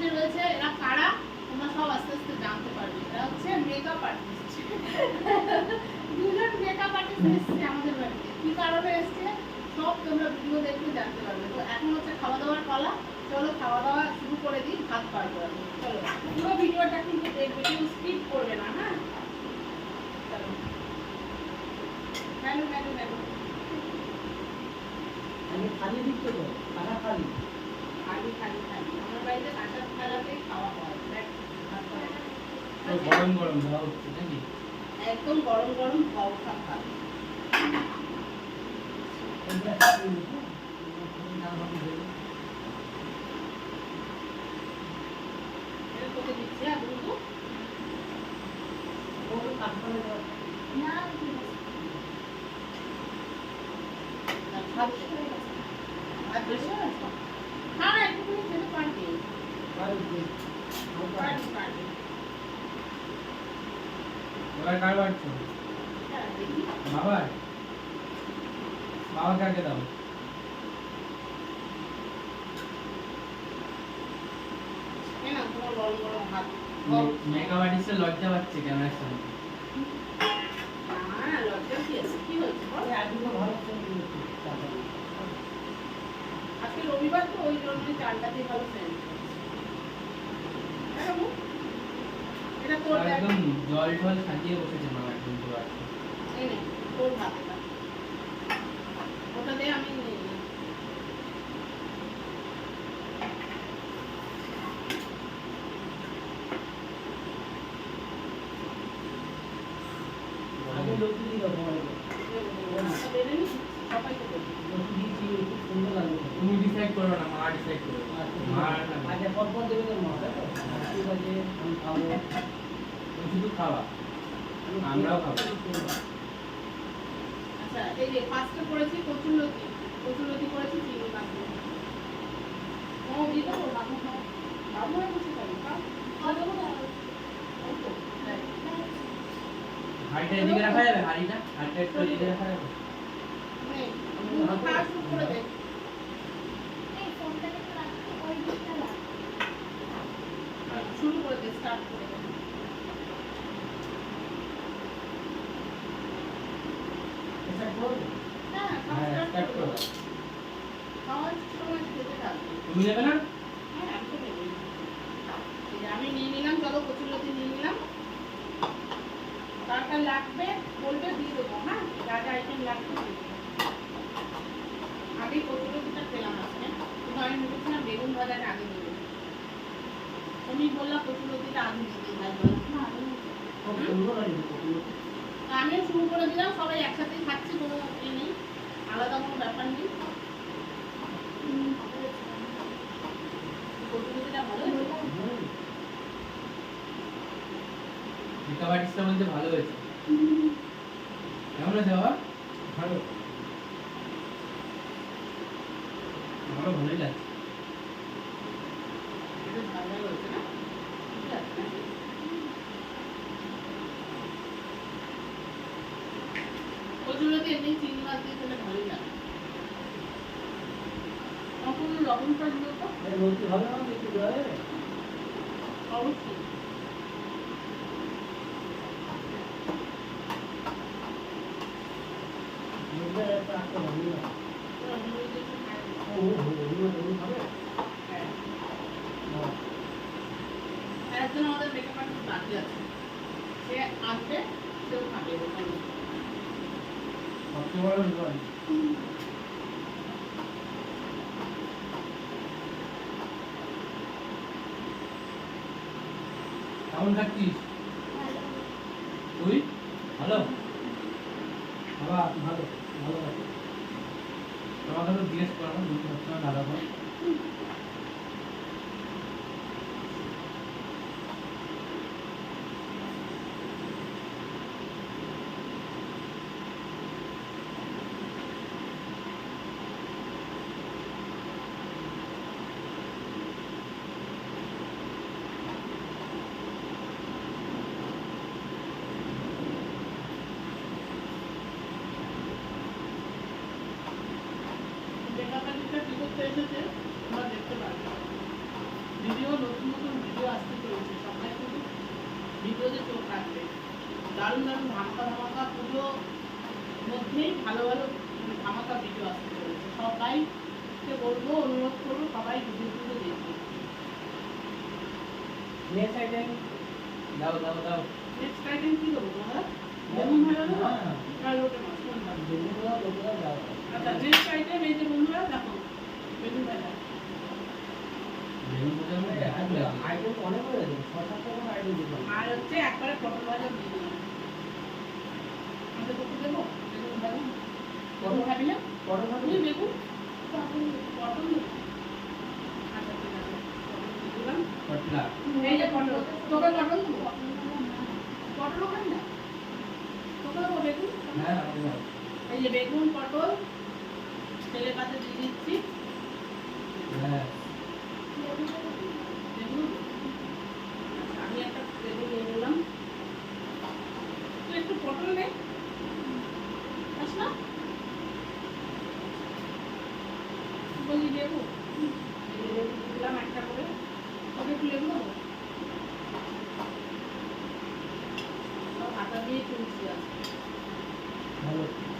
পাশে রয়েছে, এরা কারা? তোমরা সব আস্তে আস্তে জানতে পারবে। এরা হচ্ছে মেকআপ আর্টিস্ট দুজন মেকআপ আর্টিস্ট এসছে আমাদের বাড়িতে। কি কারণে এসছে? সব তোমরা ভিডিও দেখলে জানতে পারবে। তো এখন হচ্ছে খাওয়া দাওয়ার পালা। চলো খাওয়া দাওয়া শুরু করে দিই, ভাত পারব আমি চলো। পুরো ভিডিওটা কিন্তু দেখবে, কেউ স্কিপ করবে না হ্যাঁ? ম্যাডাম ম্যাডাম ম্যাডাম আমি খালি দিচ্ছি তো খালি। খালি খালি আমার বাড়িতে কাঁচা খাওয়া হয় খাওয়া গরম গরম দেওয়া হচ্ছে নাকি? একদম গরম গরম খাও খা ভাত এটা খালি দিচ্ছি নাম আমি দেবো এটা তোকে দিচ্ছি দুটো ও কাঠমালে দাও না ভাত ভাত বেশি হয়ে গেছে? হ্যাঁ একটুখানি খেতে পারবি আর দিই পারবি পারবি এবার কার বাড়ছো হ্যাঁ, দেখি বাবার বাবাকে আগে দাও এই নাও, তোমার গরম গরম ভাত মেকআপ আর্টিস্টের লজ্জা পাচ্ছে ক্যামেরার সামনে না লজ্জা কি আছে কি হয়েছে বল? একদিন ভালো করে দিচ্ছি টাকা আজকে রবিবার তো ওই জন্য চালটাতে ভালো সেন্ট হ্যাঁ বাবু? এটা তোর দেখ। একদম জল টল সাজিয়ে বসেছে মা একদম পুরো আজকে। এই নে, তোর ভাত এটা। ওটা দিয়ে আমি নিয়ে নিই। আগে লক্ষ্মী দিয়ে দাও সবাইকে ভাতটা বেড়ে নিই, সবাইকে দেবো। লক্ষ্মী দিয়েছি খুব সুন্দর লাগবে তুমি ডিসাইড করো না মা ডিসাইড করো মা আর না। আচ্ছা পরপর দেবে তো মা তাই তো? ঠিক আছে আমি খাব তুমি শুধু খাওয়া আমি আমরাও খাব। আচ্ছা, এই যে ফার্স্টে করেছি কচুরলতি। কচুরলতি করেছি চিংড়ি মাছ ও, দিয়ে দেবো, বাবু খাও। বাবু আর কিছু খাবে, খাও। খাও, দেবো না? হাড়িটা এদিকে রাখা যাবে হাড়িটা হাড়িটা একটু এদিকে রাখা যাবে খাওয়া শুরু করে দে। শুরু করে দে, start করে দে। এটা করব হ্যাঁ, খাওয়া হ্যাঁ start স্টার্ট করে করো দে। খাওয়ার সময় খেতে থাকবে। তুমি নেবে না? হ্যাঁ, আমি নিয়ে নিলাম চলো নিয়ে নিলাম। লাগবে বলবে দিয়ে দেবো হ্যাঁ? যা যা আইটেম লাগবে আগে কচুরলতিটা পেলাম আজকে। কিন্তু আমি ভেবেছিলাম বেগুন ভাজাটা আগে দেবো। তুমি বললাম আগে বললাম। না আগে দিয়ে তা আমিও শুরু করে দিলাম সবাই একসাথে খাচ্ছি কোনো নেই আলাদা কোনো ব্যাপার নেই কচুরলতিটা ভালো হয়েছে? হুম। মেকআপ বলতে ভালো হয়েছে। কেমন আছে বাবা? ভালো। আমারও ভালোই লাগছে। এমনি চিংড়ি মাছ দিয়ে খেলে ভালোই লাগে। সম্পূর্ণ লবণটা দিও তো এই হবে না একটু দেওয়া অবশ্যই মুখে একটা একটা ভাবি না তোরা নুডলস দিয়ে একটু খাই দিও। ও হো হো হো খাবে হ্যাঁ। না একজন আমাদের মেকআপ আর্টিস্ট বাকি আছে। সে আসবে সেও খাবে কেমন তুই? ভালো? বাবা ভালো। তো জিজ্ঞেস করলাম তুমি সবসময় দাদা ভাই মেকআপ আর্টিস্টটা কি করতে এসেছে তোমরা দেখতে পারবে ভিডিও নতুন নতুন ভিডিও আসতে চলেছে সবাই কিন্তু ভিডিওতে চোখ রাখবে। দারুণ দারুণ ধামাকা ধামাকা পুজো মধ্যেই ভালো ভালো ধামাকা ভিডিও আসতে চলেছে। সবাইকে বলব অনুরোধ করব সবাই ভিডিওগুলো দেখবে। নেক্সট আইটেম দাও দাও দাও। নেক্সট আইটেম কি দেবো তোমরা দেবো? হ্যাঁ। আর লোটে মাছ কোনটা? যেগুলো লোকেরা যাওয়া আচ্ছা নেক্সট আইটেম এই যে বন্ধুরা দেখো বেগুন ভাজা। আইটেম অনেক হয়ে গেছে ছ সাত রকম আইটেম দিলাম আর হচ্ছে একবারে পটল ভাজা দিয়ে দিলাম আমাদের কত দেবো বেগুন ভাজা পটল খাবি না পটল ভাজা বেগুন পটল পটল আচ্ছা ঠিক আছে দিলাম পটলা এই যে পটল তোকে পটল দেবো পটলও খাবি না তোকে দেবো বেগুন হ্যাঁ এই যে বেগুন, পটল পাতে দিয়ে আমি একটা বেগুন নিয়ে একটু পটল নে আস একটা করে তোকে একটু লেবু সব হাতা দিয়ে তুলছি আজকে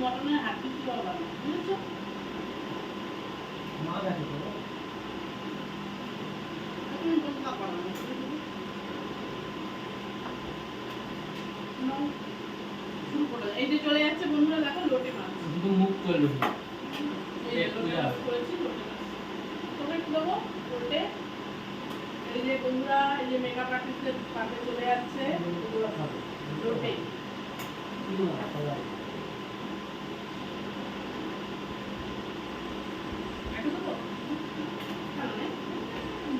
মটনের হাত বুঝেছ মা গেছে তো তুমি বলতে পারো না নাও, শুরু করো এই চলে যাচ্ছে বন্ধুরা দেখো লোটে মাছ মুখ যে লোটে এই যে বন্ধুরা এই যে মেকআপ আর্টিস্টের পাশে চলে যাচ্ছে লোটে